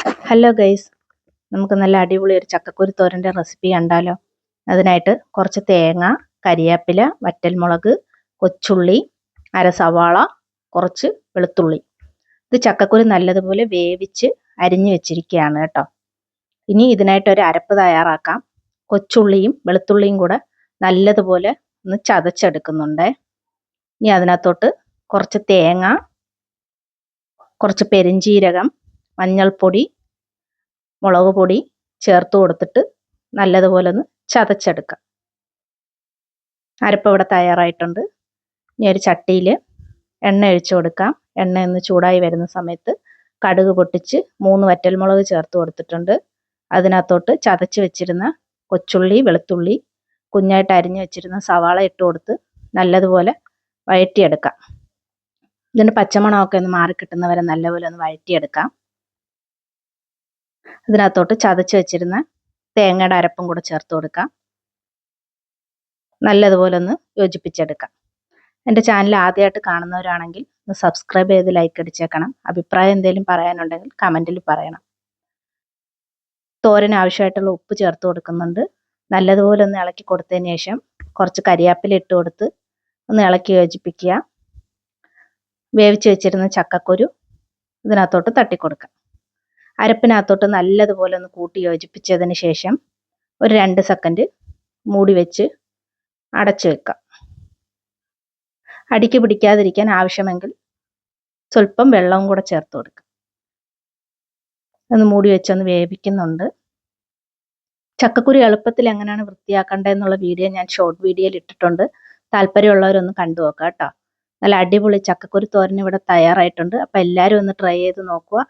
Hello guys നമുക്ക് നല്ല അടിപൊളി ഒരു ചക്കക്കുരു തോരന്റെ റെസിപ്പി കണ്ടാലോ? അതിനായിട്ട് കുറച്ച് തേങ്ങ കരിയാപ്പില വറ്റൽമുളക് കൊച്ചുള്ളി അര സവാള കുറച്ച് വെളുത്തുള്ളി. ഇത് ചക്കക്കുരു നല്ലതുപോലെ വേവിച്ച് അരിഞ്ഞു വെച്ചിരിക്കുകയാണ് കേട്ടോ. ഇനി ഇതിനായിട്ട് ഒരു അരപ്പ് തയ്യാറാക്കാം. കൊച്ചുള്ളിയും വെളുത്തുള്ളിയും കൂടെ നല്ലതുപോലെ ഒന്ന് ചതച്ചെടുക്കുന്നുണ്ട്. ഇനി അതിനകത്തോട്ട് കുറച്ച് തേങ്ങ കുറച്ച് പെരിഞ്ചീരകം മഞ്ഞൾപ്പൊടി മുളക് പൊടി ചേർത്ത് കൊടുത്തിട്ട് നല്ലതുപോലെ ഒന്ന് ചതച്ചെടുക്കാം. അരപ്പ് ഇവിടെ തയ്യാറായിട്ടുണ്ട്. ഇനി ഒരു ചട്ടിയിൽ എണ്ണ ഒഴിച്ചു കൊടുക്കാം. എണ്ണ ഒന്ന് ചൂടായി വരുന്ന സമയത്ത് കടുക് പൊട്ടിച്ച് മൂന്ന് വറ്റൽമുളക് ചേർത്ത് കൊടുത്തിട്ടുണ്ട്. അതിനകത്തോട്ട് ചതച്ച് വെച്ചിരുന്ന കൊച്ചുള്ളി വെളുത്തുള്ളി കുഞ്ഞായിട്ട് അരിഞ്ഞു വെച്ചിരുന്ന സവാള ഇട്ട് കൊടുത്ത് നല്ലതുപോലെ വഴറ്റിയെടുക്കാം. ഇതിന്റെ പച്ചമണമൊക്കെ ഒന്ന് മാറി കിട്ടുന്നവരെ നല്ലപോലെ ഒന്ന് വഴറ്റിയെടുക്കാം. ഇതിനകത്തോട്ട് ചതച്ച് വെച്ചിരുന്ന തേങ്ങയുടെ അരപ്പും കൂടെ ചേർത്ത് കൊടുക്കാം. നല്ലതുപോലെ ഒന്ന് യോജിപ്പിച്ചെടുക്കാം. എന്റെ ചാനൽ ആദ്യമായിട്ട് കാണുന്നവരാണെങ്കിൽ ഒന്ന് സബ്സ്ക്രൈബ് ചെയ്ത് ലൈക്ക് അടിച്ചേക്കണം. അഭിപ്രായം എന്തെങ്കിലും പറയാനുണ്ടെങ്കിൽ കമന്റിൽ പറയണം. തോരന് ആവശ്യമായിട്ടുള്ള ഉപ്പ് ചേർത്ത് കൊടുക്കുന്നുണ്ട്. നല്ലതുപോലെ ഒന്ന് ഇളക്കി കൊടുത്തതിന് ശേഷം കുറച്ച് കരിയാപ്പില ഇട്ട് കൊടുത്ത് ഒന്ന് ഇളക്കി യോജിപ്പിക്കുക. വേവിച്ച് വെച്ചിരുന്ന ചക്കക്കുരു ഇതിനകത്തോട്ട് തട്ടിക്കൊടുക്കാം. അരപ്പിനകത്തോട്ട് നല്ലതുപോലെ ഒന്ന് കൂട്ടി യോജിപ്പിച്ചതിന് ശേഷം ഒരു രണ്ട് സെക്കൻഡ് മൂടി വെച്ച് അടച്ചു വെക്കാം. അടിക്ക് പിടിക്കാതിരിക്കാൻ ആവശ്യമെങ്കിൽ സ്വല്പം വെള്ളവും കൂടെ ചേർത്ത് കൊടുക്കുക ഒന്ന് മൂടി വെച്ചൊന്ന് വേവിക്കുന്നുണ്ട്. ചക്കക്കുരു എളുപ്പത്തിൽ എങ്ങനെയാണ് വൃത്തിയാക്കേണ്ടതെന്നുള്ള വീഡിയോ ഞാൻ ഷോർട്ട് വീഡിയോയിൽ ഇട്ടിട്ടുണ്ട്. താല്പര്യമുള്ളവരൊന്ന് കണ്ടു നോക്കാം കേട്ടോ. നല്ല അടിപൊളി ചക്കക്കുരു തോരൻ ഇവിടെ തയ്യാറായിട്ടുണ്ട്. അപ്പോൾ എല്ലാവരും ഒന്ന് ട്രൈ ചെയ്ത് നോക്കുക.